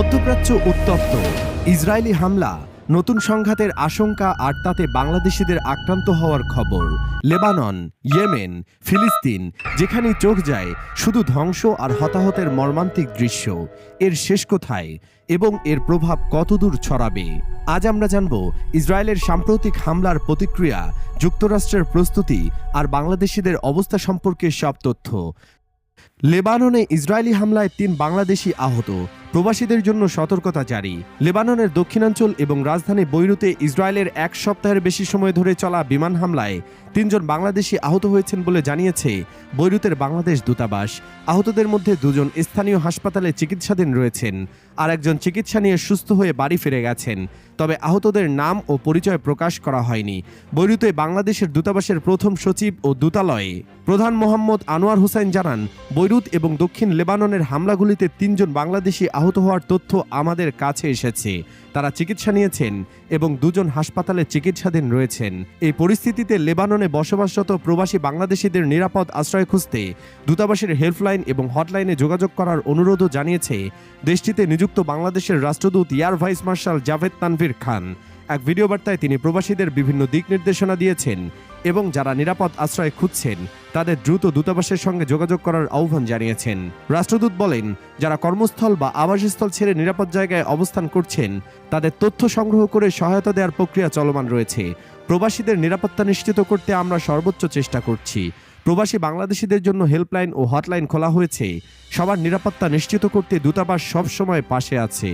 মধ্যপ্রাচ্য উত্তপ্ত। ইসরায়েলি হামলা, নতুন সংঘাতের আশঙ্কা আর তাতে বাংলাদেশিদের আক্রান্ত হওয়ার খবর। লেবানন, ইয়েমেন, ফিলিস্তিন, যেখানেই চোখ যায়, শুধু ধ্বংস আর হতাহতের মর্মান্তিক দৃশ্য। এর শেষ কোথায় এবং এর প্রভাব কতদূর ছড়াবে? আজ আমরা জানব ইসরায়েলের সাম্প্রতিক হামলার প্রতিক্রিয়া, যুক্তরাষ্ট্রের প্রস্তুতি আর বাংলাদেশিদের অবস্থা সম্পর্কে সব তথ্য। লেবাননে ইসরায়েলি হামলায় তিন বাংলাদেশি আহত। প্রবাসীদের জন্য সতর্কতা জারি। লেবাননের দক্ষিণাঞ্চল এবং রাজধানী বৈরুতে ইসরায়েলের এক সপ্তাহের বেশি সময় ধরে চলা বিমান হামলায় তিনজন বাংলাদেশি আহত হয়েছেন বলে জানিয়েছে বৈরুতের বাংলাদেশ দূতাবাস। আহতদের মধ্যে দুজন স্থানীয় হাসপাতালে চিকিৎসাধীন রয়েছেন আর একজন চিকিৎসা নিয়ে সুস্থ হয়ে বাড়ি ফিরে গেছেন। তবে আহতদের নাম ও পরিচয় প্রকাশ করা হয়নি। বৈরুতে বাংলাদেশের দূতাবাসের প্রথম সচিব ও দূতালয়ে। প্রধান মোহাম্মদ আনোয়ার হোসেন জানান, বৈরুত এবং দক্ষিণ লেবাননের হামলাগুলিতে তিনজন বাংলাদেশি আহত হওয়ার তথ্য আমাদের কাছে এসেছে। তারা চিকিৎসা নিয়েছেন এবং দুজন হাসপাতালে চিকিৎসাধীন রয়েছেন। এই পরিস্থিতিতে লেবাননে বসবাসরত প্রবাসী বাংলাদেশিদের নিরাপদ আশ্রয় খুঁজতে দূতাবাসের হেল্পলাইন এবং হটলাইনে যোগাযোগ করার অনুরোধও জানিয়েছে দেশটিতে নিযুক্ত বাংলাদেশের রাষ্ট্রদূত air vice marshal Javed Tanvir Khan. এক ভিডিও বার্তায় তিনি প্রবাসীদের বিভিন্ন দিক নির্দেশনা দিয়েছেন এবং যারা নিরাপদ আশ্রয় খুঁজছেন তাদের দ্রুত দূতাবাসের সঙ্গে যোগাযোগ করার আহ্বান জানিয়েছেন। রাষ্ট্রদূত বলেন, যারা কর্মস্থল বা আবাসস্থল ছেড়ে নিরাপদ জায়গায় অবস্থান করছেন, তাদের তথ্য সংগ্রহ করে সহায়তা দেওয়ার প্রক্রিয়া চলমান রয়েছে। প্রবাসীদের নিরাপত্তা নিশ্চিত করতে আমরা সর্বোচ্চ চেষ্টা করছি। প্রবাসী বাংলাদেশিদের জন্য হেল্পলাইন ও হটলাইন খোলা হয়েছে। সবার নিরাপত্তা নিশ্চিত করতে দূতাবাস সবসময় পাশে আছে।